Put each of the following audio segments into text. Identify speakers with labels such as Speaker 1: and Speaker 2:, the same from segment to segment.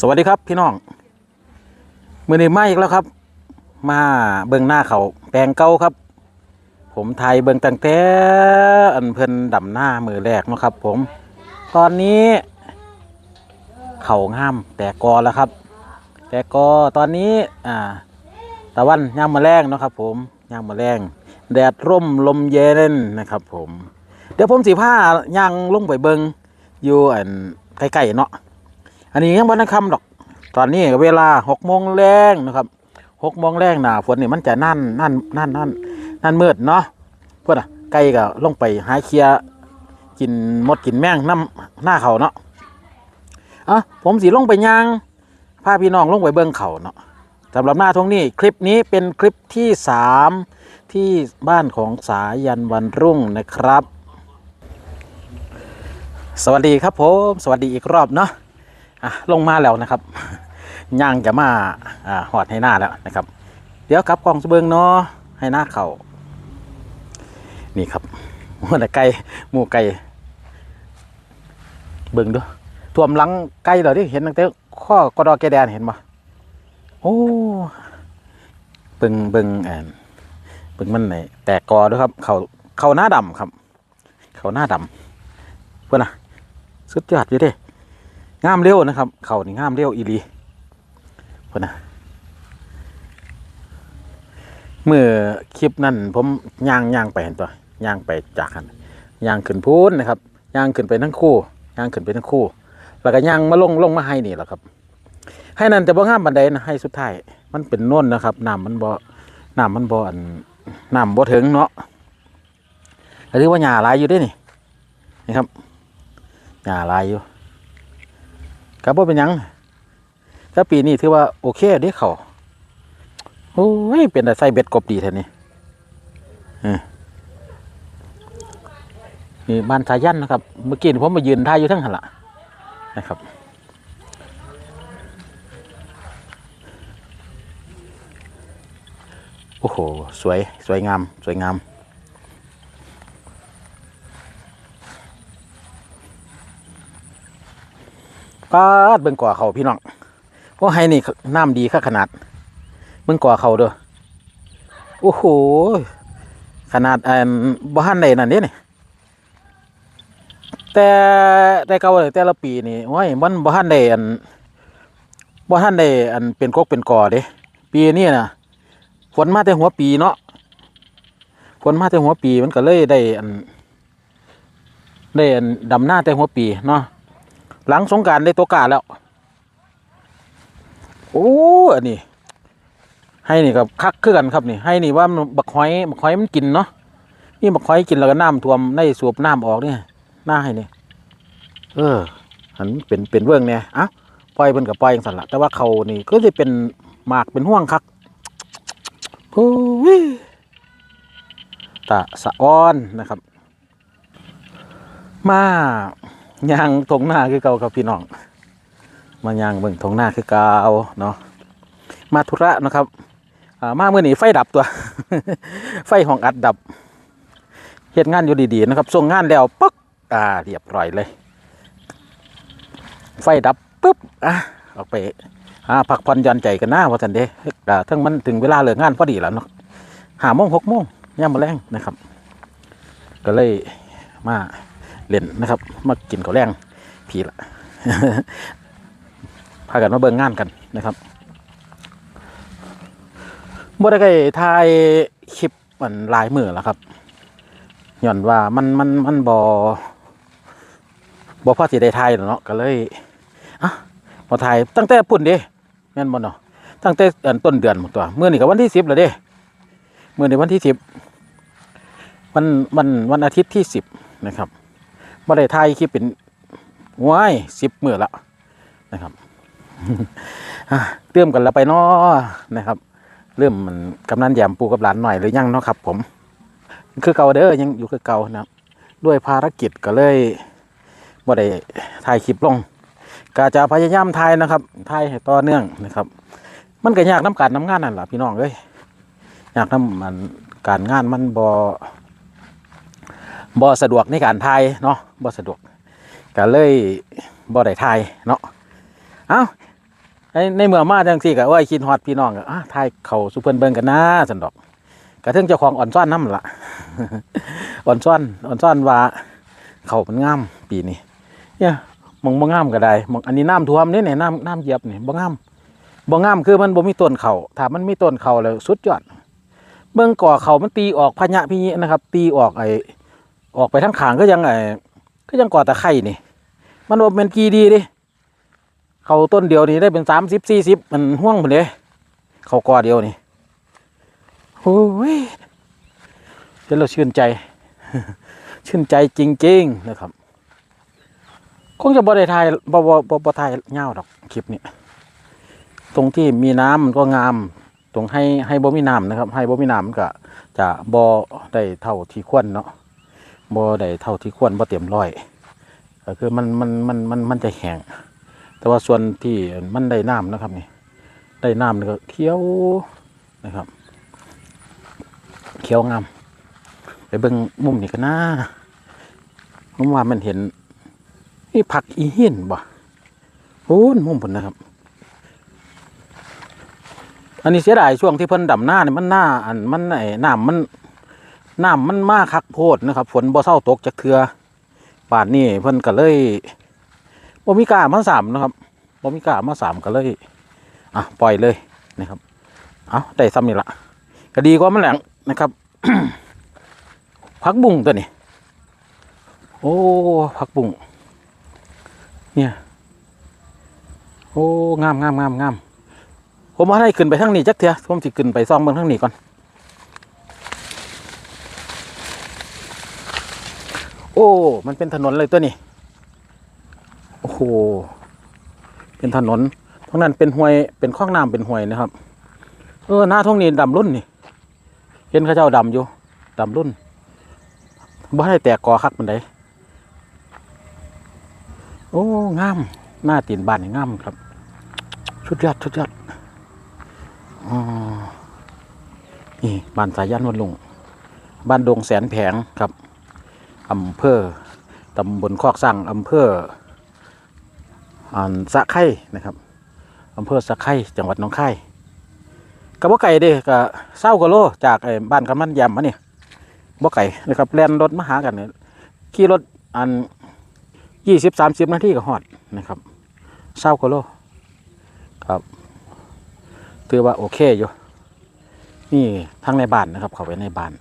Speaker 1: สวัสดีครับพี่น้องมือนี้มาอีกแล้วครับ มาเบิ่งหน้าเขาแปลงเก่าครับ ผมไทยเบิ่งตั้งแต่อันเพิ่นดำหน้ามือแรกนะครับ ผม ตอนนี้ เขางามแต่กอแล้วครับ แต่กอตอนนี้อ่าตะวันย่างมาแรงนะครับ ผมย่างมาแรงแดดร่มลมเย็นนะครับ ผม เดี๋ยวผมสีผ้าย่างลงไปเบิงอยู่อันใกล้ๆเนาะ อันนี้ยังบ่ได้คำดอก ตอนนี้เวลาหกโมงแรงนะครับหกโมงแรงหนาฝนนี่มันจะนั่นนั่นนั่นนั่นนั่นมืดเนาะเพื่อนอะไก่ก็ลงไปหาเคียกินมดกินแมงน้ำหน้าเขาเนาะอะผมสีลงไปย่างพาพี่น้องลงไปเบิ้งเขาเนาะสำหรับหน้าทงนี้คลิปนี้เป็นคลิปที่สามที่บ้านของสายันวันรุ่งนะครับ สวัสดีครับผม สวัสดีอีกรอบเนาะ อะลงมาแล้วนะครับย่างจะมาอ่าหอดให้หน้าแล้วนะครับ เดี๋ยวกลับกล่องสเบิงเนาะให้หน้าเขานี่ครับหมูไก่หมูไก่เบิ่งดูท่วมหลังไก่เหรอที่เห็นตั้งแต่ข้อกระดอแกแดนเห็นปะโอ้เบิ่งเบิ่งแอนเบิ่งมันไหนแตกกอด้วยครับ เขาเขาหน้าดำครับ เขาหน้าดำเพื่อนนะสุดยอดอยู่เด้ งามเร็วนะครับ เขานี่งามเร็วอีลีพนนะเมื่อคลิปนั้นผมย่างย่างไปเห็นตัวย่างไปจากหันย่างขึ้นพูนนะครับย่างขึ้นไปทั้งคู่ย่างขึ้นไปทั้งคู่ แล้วก็ย่างมาลงลงมาให้นี่แหละครับ ให้นั่นแต่บ่งามบันไดนะให้สุดท้ายมันเป็นน่นนะครับน้ำมันบ่น้ำมันบ่อันน้ำบ่ถึงเนาะแต่ถือว่าหญ้าลายอยู่ด้วยนี่นะครับหญ้าลายอยู่ ครับว่าเป็นหยังถ้าปีนี้ถือว่าโอเคเด้เขาโอ้ยเป็นแต่ใส่เบ็ดกบดีแท้นี่เออนี่บ้านสายันนะครับ เมื่อกี้ผมมายืนท่ายอยู่ทั้งหันละนะครับโอ้โห สวย สวยงาม สวยงาม ปาดเบิ่งก่อเขาพี่น้องเพราะให้นี่น้ำดีค่าขนาดเบิ่งก่อเขาเด้อโอ้โหขนาดอันบ้านใดนั่นเด้นี่แต่แต่เก่าแต่ละปีนี่โอ้ยมันบ้านใดอันบ้านใดอันเป็นกกเป็นก่อเด้ปีนี้น่ะฝนมาแต่หัวปีเนาะฝนมาแต่หัวปีมันก็เลยได้อันได้อันดำหน้าแต่หัวปีเนาะ หลังสงการได้ตัวกาแล้ว โอ้อันนี้ให้นี่กับคักคือกันครับนี่ให้นี่ว่าบักหอยบักหอยมันกินเนาะนี่บักหอยกินแล้วก็น้ำท่วมได้สูบน้ำออกเนี่ยหน้าให้นี่เออหันเป็นเป็นเรื่องเนี่ยอะปล่อยเพิ่นกับปล่อยอย่างสันละแต่ว่าเขานี่ก็จะเป็นหมากเป็นห่วงคักโอ้ยตะสะอ้อนนะครับ มา ย่างทงหน้าคือเก่าครับพี่น้อง มาย่างเบิ่งทงหน้าคือเก่าเนาะมาธุระนะครับมาเมื่อนี้ไฟดับตัว ไฟห้องอัดดับเฮ็ดงานอยู่ดีๆนะครับส่งงานแล้วปึ๊กอ่าเรียบร้อยเลย ไฟดับปึ๊บอะออกไปอ่าพักผ่อนย่อนใจกันหน้าว่าสันเด้อ่าทั้งมันถึงเวลาเลิกงานพอดีแล้วเนาะห้าโมงหกโมงย่ามมาแรงนะครับ ก็เลยมา เล่นนะครับ มากินข้าวแรงผีละพากันมาเบิ่งงานกันนะครับบ่ได้เคยถ่ายคลิปมันหลายมือแล้วครับย้อนว่ามันมันมันบ่บ่พอสิได้ถ่ายเนาะก็เลยอะบ่ถ่ายตั้งแต่ปุ่นเด้แม่นบ่เนาะตั้งแต่อันต้นเดือนหมดตัวเมื้อนี้ก็วันที่10แล้วเด้มื้อนี้วันที่10วันวันวันอาทิตย์ที่10นะครับ บ่ได้ถ่ายคลิปเป็นว้ายสิบมื่อละนะครับเริ่มกันแล้วไปเนาะนะครับ เริ่มมันกำนันแยมปูกับหลานหน่อยหรือยังเนาะครับ ผม คือเก่าเด้อยังอยู่คือเก่านะครับ ด้วยภารกิจก็เลยบ่ได้ถ่ายคลิปลงก็จะพยายามถ่ายนะครับถ่ายให้ต่อเนื่องนะครับ มันก็ยากน้ำการน้ำงานนั่นแหละพี่น้องเอ้ยยากน้ำมันการงานมันบ่ บ่สะดวกในการถ่ายเนาะบ่สะดวกก็เลยบ่ได้ถ่ายเนาะเอาในในเมื่อมาจังซี่ก็โอ้ยคิดฮอดพี่น้องก็อะทายเขาสุเพิ่นเบิ่งกันนะสันดอกกระเทิงเจ้าของอ่อนซ้อนน้ำละอ่อนซ้อนอ่อนซ้อนว่าเขามันงามปีนี้เนี่ยมองบ่งามก็ได้มองอันนี้น้ำท่วมนี่เนี่ยน้ำน้ำเหยียบนี่บ่งามบ่งามคือมันบ่มีต้นเขาถ้ามันมีต้นเขาแล้วสุดยอดเบิ่งก่อเขามันตีออกพะยะพี่นี้นะครับ ตีออกไอ้ ออกไปทั้งขางก็ยังไอ้ก็ยังก่อตะไคร่นี่ มันบ่เป็นกีดีดิเขาต้นเดียวนี่ได้เป็นสามสิบสี่สิบมันห่วงหมดเลยเขาก่อเดียวนี่โอ้ยเดี๋ยวเราชื่นใจ ชื่นใจจริงๆนะครับ คงจะบ่ได้ถ่ายบ่บ่บ่บ่ถ่ายเงาดอกคลิปนี้ตรงที่มีน้ำมันก็งาม ตรงให้ให้บ่มีน้ำนะครับ ให้บ่มีน้ำมันก็จะบ่ได้เท่าที่ควรเนาะ บ่ได้เท่าที่ควรบ่เต็มร้อยก็คือมันมันมันมันมันจะแห้งแต่ว่าส่วนที่มันได้น้ำนะครับนี่ได้น้ำนี่ก็เขียวนะครับ เขียวงามไปเบิ่งมุมนี้กันนะผมว่ามันเห็นนี่ผักอีเหินบ่โอ้นมุมผลนะครับ อันนี้เสียดายช่วงที่เพิ่นดำหน้าเนี่ยมันหน้าอันมันไอ้น้ำมัน น้ำมันมากคักโพดนะครับ ฝนบ่เศร้าตกจากเทือป่านนี้เพิ่นก็เลยบ่มีกามาสามนะครับบ่มีกามาสามก็เลย อะปล่อยเลยนะครับ เอาได้ซ้ำนี่ละก็ดีกว่ามันแหลงนะครับผักบุ้งตัวนี้ โอ้ผักบุ้งเนี่ย โอ้งามงามงามงามผมมาให้ขึ้นไปทางนี้จักเถอะผมสิขึ้นไปซ่องเบิ่งทางนี้ก่อน โอ้ มันเป็นถนนเลยตัวนี้ โอ้โห เป็นถนนทั้งนั้นเป็นห้วย เป็นคลองน้ำเป็นห้วยนะครับ เออ หน้าท้องนี้ดำรุ่นนี่ เห็นข้าเจ้าดำอยู่ดำรุ่นบ่ให้แตกกอคักมันไดโอ้ งาม หน้าตีนบานนี่งามครับ ชุดยอดชุดยอดอ๋อนี่บ้านสายันวันลุงบ้านดงแสนแผงครับ อำเภอตำบลคอกสร้างอำเภออ่านสะไข่นะครับอำเภอสะไข่จังหวัดหนองคายกับบ่ไก่เด้ก็เศร้ากว่าโลจากไอ้บ้านกำนันยำมาเนี่ยบ่ไก่นะครับแล่นรถมาหากันเนี่ยขี่รถอันยี่สิบสามสิบนาทีก็ฮอดนะครับเศร้ากว่าโลครับถือว่าโอเคอยู่นี่ทางในบ้านนะครับเขาไปในบ้าน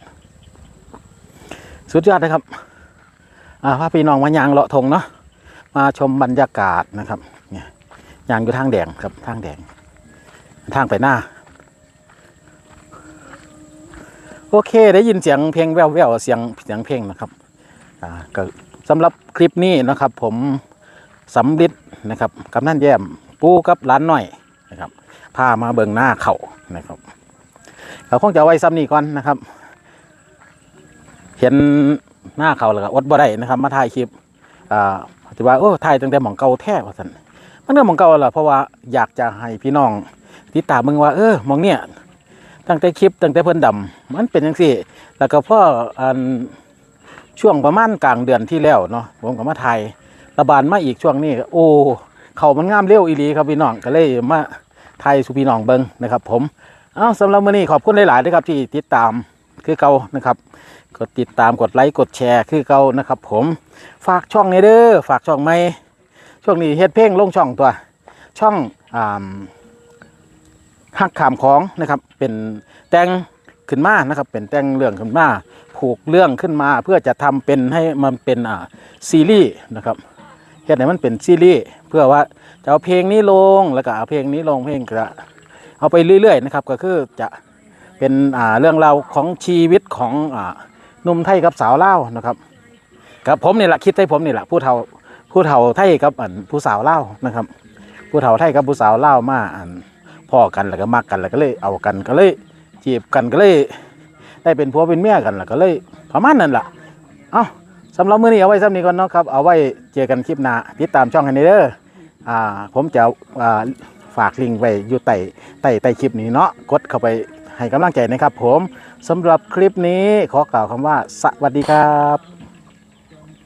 Speaker 1: สุดยอดนะครับ พาพี่น้องมายางเลาะทงเนาะมาชมบรรยากาศนะครับเนี่ยยางอยู่ทางแดงครับทางแดง ทางไปหน้า โอเคได้ยินเสียงเพลงแว่วๆเสียงเสียงเพลงนะครับอ่าก็สำหรับคลิปนี้นะครับ ผมสำลิดนะครับกำนันแย้มปูกับร้านหน่อยนะครับพามาเบิงหน้าเขานะครับเราคงจะไว้ซ้ำนี้ก่อนนะครับ เห็น หน้าเขาแล้วก็อดบ่ได้นะครับ มาถ่ายคลิปอ่าถือว่าโอ้ถ่ายตั้งแต่หมองเก่าแท้ว่าสันมันก็หมองเก่าแหละเพราะว่าอยากจะให้พี่น้องติดตามมึงว่าเออหมองเนี่ยตั้งแต่คลิปตั้งแต่เพิ่นดำมันเป็นยังสี่แล้วก็พ่ออันช่วงประมาณกลางเดือนที่แล้วเนาะผมก็มาถ่ายระบาดมาอีกช่วงนี้โอ้เขามันงามเร็วอีหลีครับพี่น้องก็เลยมาถ่ายสุพี่น้องเบิงนะครับ ผม เอาสำหรับมื้อนี้ขอบคุณหลายๆด้วยครับที่ติดตามคือเก่านะครับ กดติดตามกดไลค์กดแชร์คือเก่านะครับ ผมฝากช่องนี้เด้อฝากช่องใหม่ช่วงนี้เฮ็ดเพลงลงช่องตัว ช่องอ่าหักขามของนะครับ เป็นแต่งขึ้นมานะครับ เป็นแต่งเรื่องขึ้นมาผูกเรื่องขึ้นมาเพื่อจะทำเป็นให้มันเป็นอ่าซีรีส์นะครับเฮ็ดให้มันเป็นซีรีส์เพื่อว่าจะเอาเพลงนี้ลงแล้วก็เอาเพลงนี้ลงเพลงก็เอาไปเรื่อยๆนะครับ ก็คือจะเป็นอ่าเรื่องราวของชีวิตของอ่า หนุ่มไทยกับสาวเล่านะครับกับผมนี่แหละคิดให้ผมนี่แหละผู้เฒ่าผู้เฒ่าไทยกับอันผู้สาวเล่านะครับ ผู้เฒ่าไทยกับผู้สาวเล่ามาอันพ่อกันแล้วก็มักกันแล้วก็เลยเอากันก็เลยจีบกันก็เลย ได้เป็นผัวเป็นเมียกันแล้วก็เลยประมาณนั้นล่ะเอาสำหรับมื้อนี้เอาไว้ซ้ำนี้ก่อนเนาะครับเอาไว้เจอกันคลิปหน้าติดตามช่องให้ในเด้ออ่าผมจะอ่าฝากลิงก์ไว้อยู่ใต้ใต้ใต้คลิปนี้เนาะกดเข้าไป ให้กำลังใจนะครับผมสำหรับคลิปนี้ขอกล่าวคำว่า สวัสดีครับ